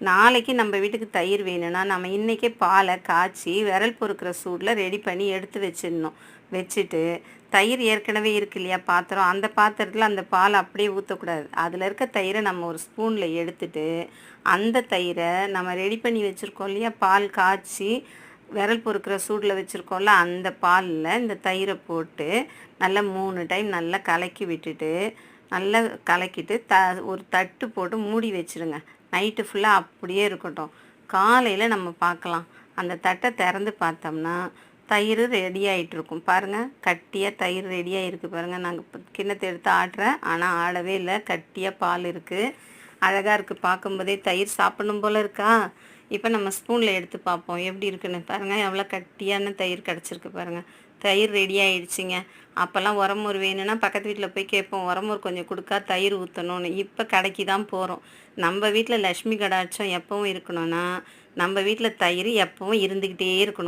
நாளைக்கு நம்ம வீட்டுக்கு தயிர் வேணும்னா நம்ம இன்றைக்கே பாலை காய்ச்சி விரல் பொறுக்கிற சூடில் ரெடி பண்ணி எடுத்து வச்சிடணும். வச்சுட்டு தயிர் ஏற்கனவே இருக்கு இல்லையா பாத்திரம்? அந்த பாத்திரத்தில் அந்த பால் அப்படியே ஊற்றக்கூடாது அதில் இருக்க தயிரை நம்ம ஒரு ஸ்பூனில் எடுத்துட்டு அந்த தயிரை நம்ம ரெடி பண்ணி வச்சுருக்கோம் இல்லையா? பால் காய்ச்சி விரல் பொறுக்கிற சூடில் வச்சுருக்கோம்ல அந்த பாலில் இந்த தயிரை போட்டு நல்லா மூணு டைம் நல்லா கலக்கி விட்டுட்டு நல்லா கலக்கிட்டு த ஒரு தட்டு போட்டு மூடி வச்சிருங்க. நைட்டு ஃபுல்லாக அப்படியே இருக்கட்டும். காலையில் நம்ம பார்க்கலாம். அந்த தட்டை திறந்து பார்த்தோம்னா தயிர் ரெடி இருக்கும். பாருங்கள் கட்டியாக தயிர் ரெடியாக இருக்குது பாருங்கள் நாங்கள் கிண்ணத்தை எடுத்து ஆடுறேன் ஆனால் ஆடவே இல்லை. கட்டியாக பால் இருக்குது அழகாக இருக்குது பார்க்கும்போதே தயிர் சாப்பிடணும் போல் இருக்கா? இப்போ நம்ம ஸ்பூனில் எடுத்து பார்ப்போம். எப்படி இருக்குன்னு பாருங்கள் எவ்வளோ கட்டியான தயிர் கிடச்சிருக்கு பாருங்கள் தயிர் ரெடி ஆயிடுச்சுங்க. அப்போல்லாம் உரமூர் வேணும்னா பக்கத்து வீட்டில் போய் கேட்போம். உரமூர் கொஞ்சம் கொடுக்கா தயிர் ஊற்றணும்னு இப்போ கடைக்கு தான் போகிறோம். நம்ம வீட்டில் லக்ஷ்மி கடாட்சம் எப்பவும் இருக்கணும்னா நம்ம வீட்டில் தயிர் எப்பவும் இருந்துக்கிட்டே இருக்கணும்.